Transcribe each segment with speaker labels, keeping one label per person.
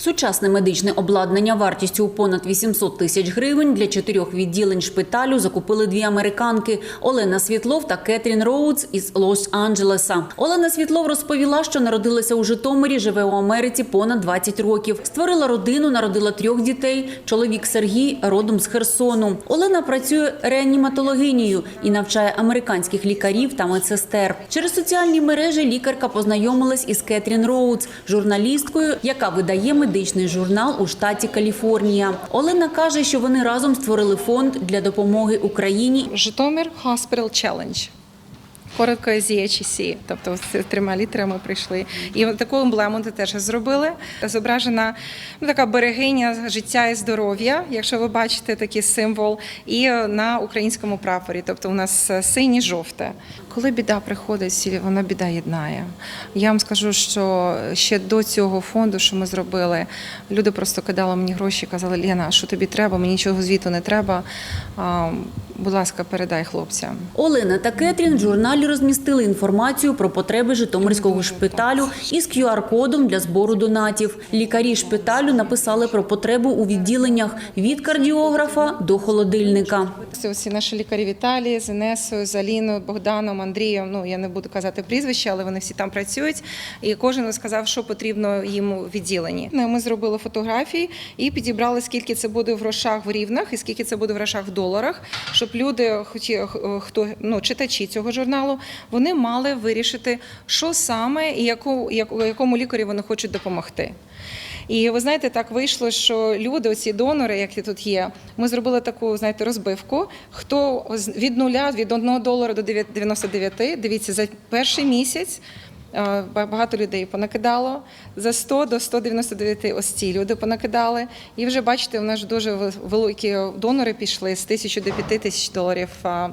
Speaker 1: Сучасне медичне обладнання вартістю у понад 800 тисяч гривень для чотирьох відділень шпиталю закупили дві американки – Олена Світлов та Кетрін Роудс із Лос-Анджелеса. Олена Світлов розповіла, що народилася у Житомирі, живе у Америці понад 20 років. Створила родину, народила трьох дітей. Чоловік Сергій родом з Херсону. Олена працює реаніматологинею і навчає американських лікарів та медсестер. Через соціальні мережі лікарка познайомилась із Кетрін Роудс, журналісткою, яка видає медичний журнал у штаті Каліфорнія. Олена каже, що вони разом створили фонд для допомоги Україні
Speaker 2: Житомир Hospital Challenge. Коротко ZHC, тобто з трьома літерами прийшли. І таку емблему теж зробили. Зображена ну, така берегиня життя і здоров'я, якщо ви бачите такий символ, і на українському прапорі. Тобто у нас синє жовте. Коли біда приходить, вона біда єднає. Я вам скажу, що ще до цього фонду, що ми зробили, люди просто кидали мені гроші, казали, Лена, що тобі треба, мені нічого звіту не треба. Будь ласка, передай хлопцям.
Speaker 1: Олена та Кетрін в журналі розмістили інформацію про потреби Житомирського шпиталю із QR-кодом для збору донатів. Лікарі шпиталю написали про потребу у відділеннях від кардіографа до холодильника.
Speaker 2: Всі наші лікарі Віталії, з Інесою, з Аліною, Богданом, Андрієм. Ну я не буду казати прізвища, але вони всі там працюють. І кожен сказав, що потрібно їм у відділенні. Ну, Ми зробили фотографії і підібрали, скільки це буде в грошах в рівнах і скільки це буде в грошах в доларах, щоб люди, хоті- хто ну читачі цього журналу, вони мали вирішити, що саме і яку- якому лікарі вони хочуть допомогти. І ви знаєте, так вийшло, що люди, оці донори, які тут є, ми зробили таку, знаєте, розбивку. Хто з- від нуля, від 1 долара до 99, дивіться, за перший місяць. е, Багато людей понакидало за 100 до 199 ось ці люди понакидали. І вже бачите, у нас дуже вел- великі донори пішли з тисячі до п'яти тисяч доларів а,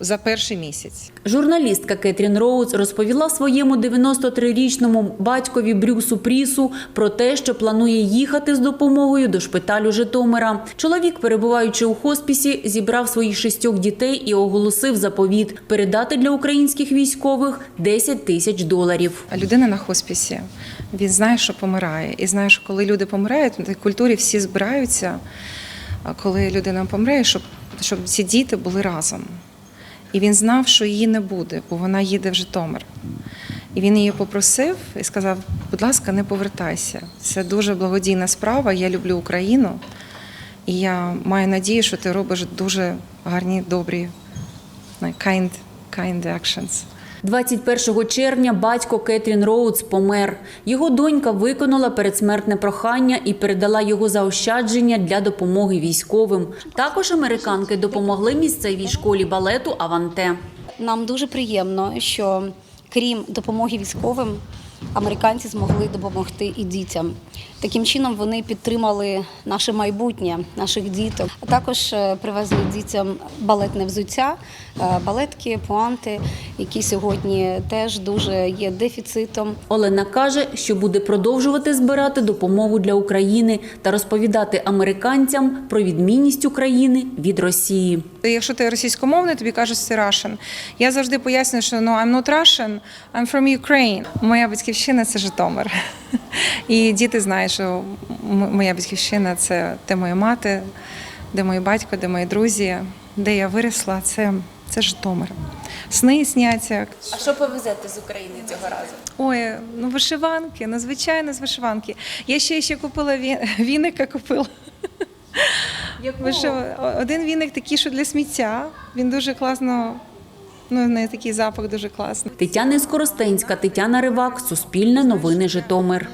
Speaker 2: за перший місяць.
Speaker 1: Журналістка Кетрін Роудс розповіла своєму 93-річному батькові Брюсу Прісу про те, що планує їхати з допомогою до шпиталю Житомира. Чоловік, перебуваючи у хоспісі, зібрав своїх шістьох дітей і оголосив заповіт передати для українських військових 10 тисяч доларів.
Speaker 2: А людина на хоспісі, він знає, що помирає. І знає, що коли люди помирають, в культурі всі збираються, а коли людина помирає, щоб, щоб ці діти були разом. І він знав, що її не буде, бо вона їде в Житомир. І він її попросив і сказав: будь ласка, не повертайся. Це дуже благодійна справа. Я люблю Україну. І я маю надію, що ти робиш дуже гарні, добрі kind, kind actions.
Speaker 1: 21 червня батько Кетрін Роудс помер. Його донька виконала передсмертне прохання і передала його заощадження для допомоги військовим. Також американки допомогли місцевій школі балету Аванте.
Speaker 3: Нам дуже приємно, що крім допомоги військовим, американці змогли допомогти і дітям. Таким чином вони підтримали наше майбутнє, наших діток. А також е, привезли дітям балетне взуття, е, балетки, пуанти, які сьогодні теж дуже є дефіцитом.
Speaker 1: Олена каже, що буде продовжувати збирати допомогу для України та розповідати американцям про відмінність України від Росії.
Speaker 2: Якщо ти російськомовний, тобі кажуть, що ти Russian. Я завжди пояснюю, що no, I'm not Russian, I'm from Ukraine. Моя батьківщина це Житомир. І діти знають, що моя батьківщина це де моя мати, де мій батько, де мої друзі, де я виросла, це, це Житомир. Сни сняться.
Speaker 1: А що повезете з України цього разу?
Speaker 2: Ой, ну вишиванки, ну звичайно, з вишиванки. Я ще ще купила віника, купила. Вишив... Один віник такий, що для сміття. Він дуже класно, Ну не такий запах дуже класний.
Speaker 1: Тетяна Скоростенська, Тетяна Ривак, Суспільне новини, Житомир.